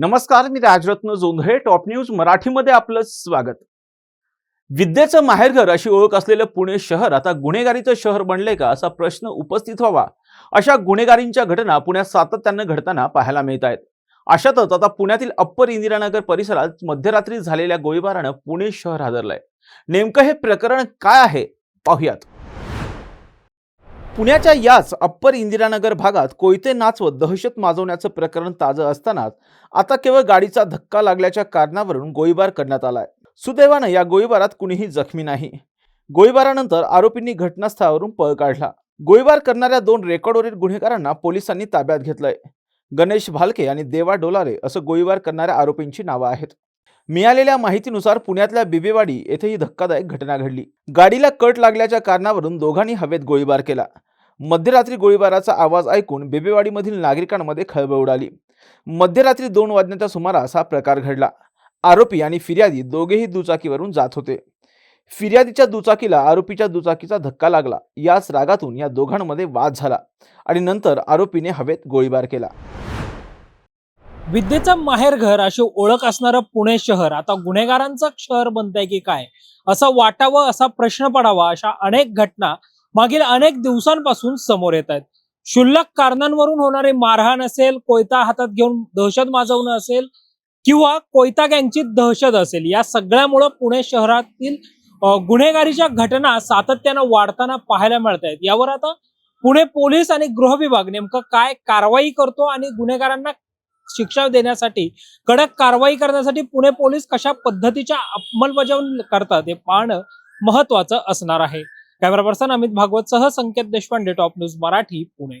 नमस्कार मी Rajratna Jondhale top news मराठीमध्ये आपलं स्वागत. विद्येचं माहेरघर अशी ओळख असलेलं पुणे शहर आता गुन्हेगारीचं शहर बनले का असा प्रश्न उपस्थित व्हावा? अशा गुन्हेगारींच्या घटना पुण्यात सातत्यानं घडताना पाहायला मिळत आहेत अशातच आता पुण्यातील अप्पर इंदिरानगर परिसरात मध्यरात्री झालेल्या गोळीबारानं पुणे शहर हादरलंय. नेमकं हे प्रकरण काय आहे? पाहुयात. पुण्याच्या याच अप्पर इंदिरानगर भागात कोयते नाचवत दहशत माजवण्याचं प्रकरण ताजं असतानाच आता केवळ गाडीचा धक्का लागल्याच्या कारणावरून गोळीबार करण्यात आलाय. सुदैवानं या गोळीबारात कुणीही जखमी नाही. गोळीबारानंतर आरोपींनी घटनास्थळावरून पळ काढला. गोळीबार करणाऱ्या दोन रेकॉर्डवरील गुन्हेगारांना पोलिसांनी ताब्यात घेतलंय. गणेश भालके आणि देवा डोलारे असं गोळीबार करणाऱ्या आरोपींची नावं आहेत. मिळालेल्या माहितीनुसार पुण्यातल्या बिबेवाडी येथे ही धक्कादायक घटना घडली. गाडीला कट लागल्याच्या कारणावरून दोघांनी हवेत गोळीबार केला. मध्यरात्री गोळीबाराचा आवाज ऐकून बेबेवाडीमधील नागरिकांमध्ये खळबळ उडाली. मध्यरात्री दोन वाजण्याच्या सुमारास हा प्रकार घडला. आरोपी आणि फिर्यादी दोघेही दुचाकीवरून जात होते. फिर्यादीच्या दुचाकीला आरोपीच्या दुचाकीचा धक्का लागला. याच रागातून या दोघांमध्ये वाद झाला आणि नंतर आरोपीने हवेत गोळीबार केला. विद्येचा माहेरघर अशी ओळख असणारं पुणे शहर आता गुन्हेगारांचं शहर बनतंय की काय? असं वाटावं असा प्रश्न पडावा अशा अनेक घटना मागील अनेक दिवसांपासून समोर येत आहेत. क्षुल्लक कारणांवरून होणारी मारहाण असेल कोयता हातात घेऊन दहशत माजवणं असेल किंवा कोयता गँगची दहशत असेल या सगळ्यामुळं पुणे शहरातील गुन्हेगारीच्या घटना सातत्यानं वाढताना पाहायला मिळत आहेत. यावर आता पुणे पोलीस आणि गृह विभाग नेमकं काय कारवाई करतो आणि गुन्हेगारांना शिक्षा देण्यासाठी कडक कारवाई करण्यासाठी पुणे पोलीस कशा पद्धतीच्या अंमलबजावणी करतात हे पाहणं महत्वाचं असणार आहे. कॅमेरा पर्सन अमित भागवत सह संकेत देशपांडे टॉप न्यूज मराठी पुणे.